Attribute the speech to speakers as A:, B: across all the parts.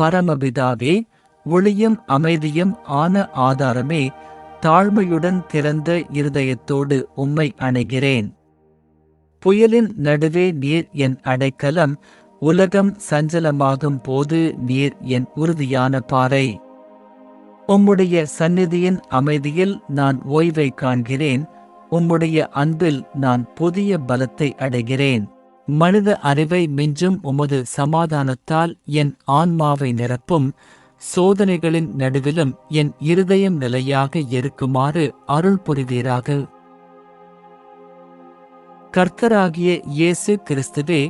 A: பரமபிதாவே ஒளியும் அமைதியும் ஆன ஆதாரமே தாழ்மையுடன் திறந்த இருதயத்தோடு உம்மை அணைகிறேன். புயலின் நடுவே நீர் என் அடைக்கலம் உலகம் சஞ்சலமாகும் போது நீர் என் உறுதியான பாறை. உம்முடைய சந்நிதியின் அமைதியில் நான் ஓய்வை காண்கிறேன் உம்முடைய அன்பில் நான் புதிய பலத்தை அடைகிறேன். மனித அறிவை மிஞ்சும் உமது சமாதானத்தால் என் ஆன்மாவை நிரப்பும் சோதனைகளின் நடுவிலும் என் இருதயம் நிலையாக இருக்குமாறு அருள் புரிவீராக. கர்த்தராகிய இயேசு கிறிஸ்துவே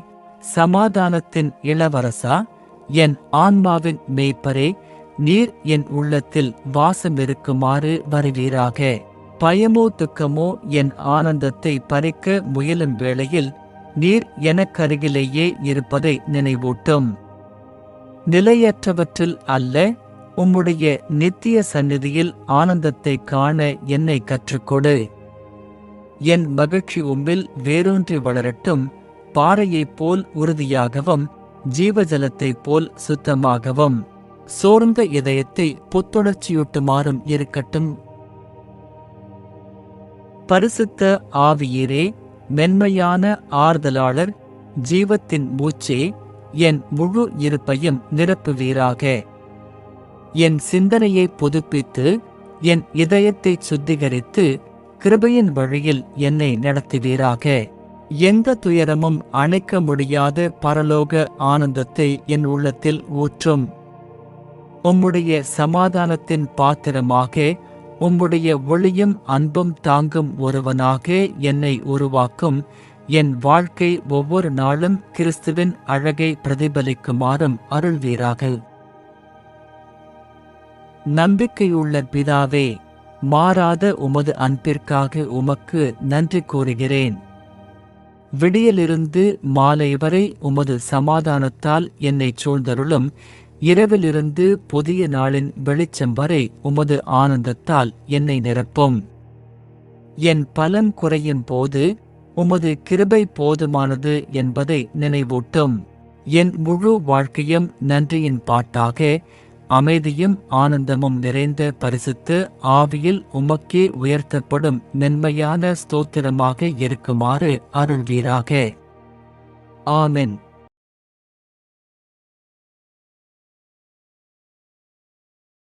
A: சமாதானத்தின் இளவரசா என் ஆன்மாவின் மேய்ப்பரே நீர் என் உள்ளத்தில் வாசமிருக்குமாறு வருவீராக. பயமோ துக்கமோ என் ஆனந்தத்தை பறிக்க முயலும் வேளையில் நீர் எனக்கருகிலேயே இருப்பதை நினைவூட்டும். நிலையற்றவற்றில் அல்ல உம்முடைய நித்திய சந்நிதியில் ஆனந்தத்தை காண என்னை கற்றுக்கொடு. என் மகிழ்ச்சி உம்மில் வேரூன்றி வளரட்டும் பாறையைப் போல் உறுதியாகவும் ஜீவஜலத்தைப் போல் சுத்தமாகவும். சோர்ந்த இதயத்தை புத்துணர்ச்சியூட்டுமாறும் இருக்கட்டும். பரிசுத்த ஆவியரே மென்மையான ஆறுதலாளர் ஜீவத்தின் மூச்சே என் முழு இருப்பையும் நிரப்புவீராக. என் சிந்தனையை புதுப்பித்து என் இதயத்தை சுத்திகரித்து கிருபையின் வழியில் என்னை நடத்துவீராக. எந்த துயரமும் அணைக்க முடியாத பரலோக ஆனந்தத்தை என் உள்ளத்தில் ஊற்றும். உம்முடைய சமாதானத்தின் பாத்திரமாக உம்முடைய ஒளியும் அன்பும் தாங்கும் ஒருவனாக என்னை உருவாக்கும். என் வாழ்க்கை ஒவ்வொரு நாளும் கிறிஸ்துவின் அழகை பிரதிபலிக்குமாறும் அருள்வீராக. நம்பிக்கையுள்ள பிதாவே மாறாத உமது அன்பிற்காக உமக்கு நன்றி கூறுகிறேன். விடியலிருந்து மாலை வரை உமது சமாதானத்தால் என்னை சூழ்ந்தருளும். இரவிலிருந்து புதிய நாளின் வெளிச்சம் வரை உமது ஆனந்தத்தால் என்னை நிரப்பும். என் பலன் குறையும் போது உமது கிருபை போதுமானது என்பதை நினைவூட்டும். என் முழு வாழ்க்கையும் நன்றியின் பாட்டாக அமைதியும் ஆனந்தமும் நிறைந்த பரிசுத்து ஆவியில் உமக்கே உயர்த்தப்படும் மென்மையான ஸ்தோத்திரமாக இருக்குமாறு அருள்வீராக. ஆமென்.